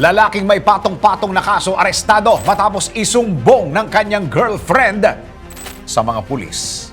Lalaking may patong-patong na kaso arestado matapos isumbong ng kanyang girlfriend sa mga pulis.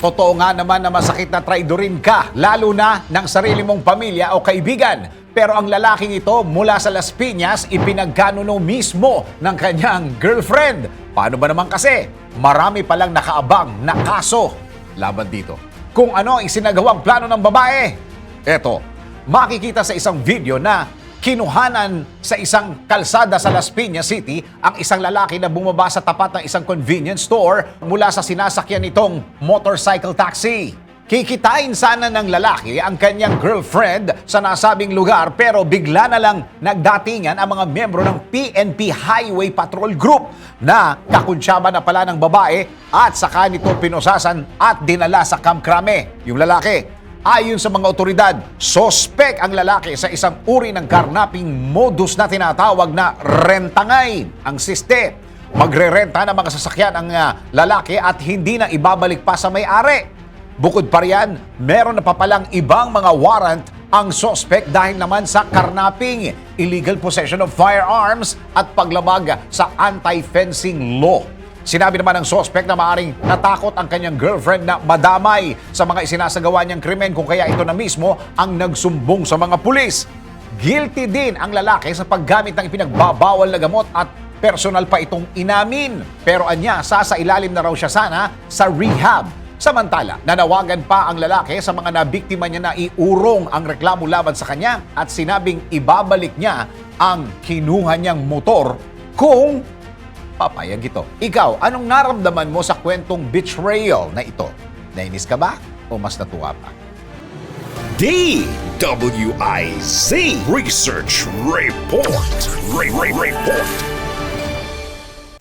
Totoo nga naman na masakit na traidorin ka, lalo na ng sarili mong pamilya o kaibigan. Pero ang lalaking ito mula sa Las Piñas, ipinagkanuno mismo ng kanyang girlfriend. Paano ba naman kasi? Marami palang nakaabang na kaso laban dito. Kung ano ang isinagawang plano ng babae? Eto, makikita sa isang video na kinuhanan sa isang kalsada sa Las Piñas City ang isang lalaki na bumaba sa tapat ng isang convenience store mula sa sinasakyan nitong motorcycle taxi. Kikitain sana ng lalaki ang kanyang girlfriend sa nasabing lugar pero bigla na lang nagdatingan ang mga miyembro ng PNP Highway Patrol Group na kakuntsaba na pala ng babae at saka nito pinusasan at dinala sa Camp Crame. Yung lalaki, Ayon sa mga otoridad, sospek ang lalaki sa isang uri ng karnaping modus na tinatawag na rentangay. Ang siste, magrerenta ng mga sasakyan ang ah, lalaki at hindi na ibabalik pa sa may-ari. Bukod pa riyan, meron na pa palang ibang mga warrant ang sospek dahil naman sa karnaping, illegal possession of firearms at paglabag sa anti-fencing law. Sinabi naman ng sospek na maaring natakot ang kanyang girlfriend na madamay sa mga isinasagawa niyang krimen kung kaya ito na mismo ang nagsumbong sa mga pulis. Guilty din ang lalaki sa paggamit ng ipinagbabawal na gamot at personal pa itong inamin. Pero anya, sasa ilalim na raw siya sana sa rehab. Samantala, nanawagan pa ang lalaki sa mga nabiktima niya na iurong ang reklamo laban sa kanya at sinabing ibabalik niya ang kinuha niyang motor kung papayag ito. Ikaw, anong naramdaman mo sa kwentong betrayal na ito? Nainis ka ba o mas natuwa pa? DWIZ Research Report. Re- Re- Report.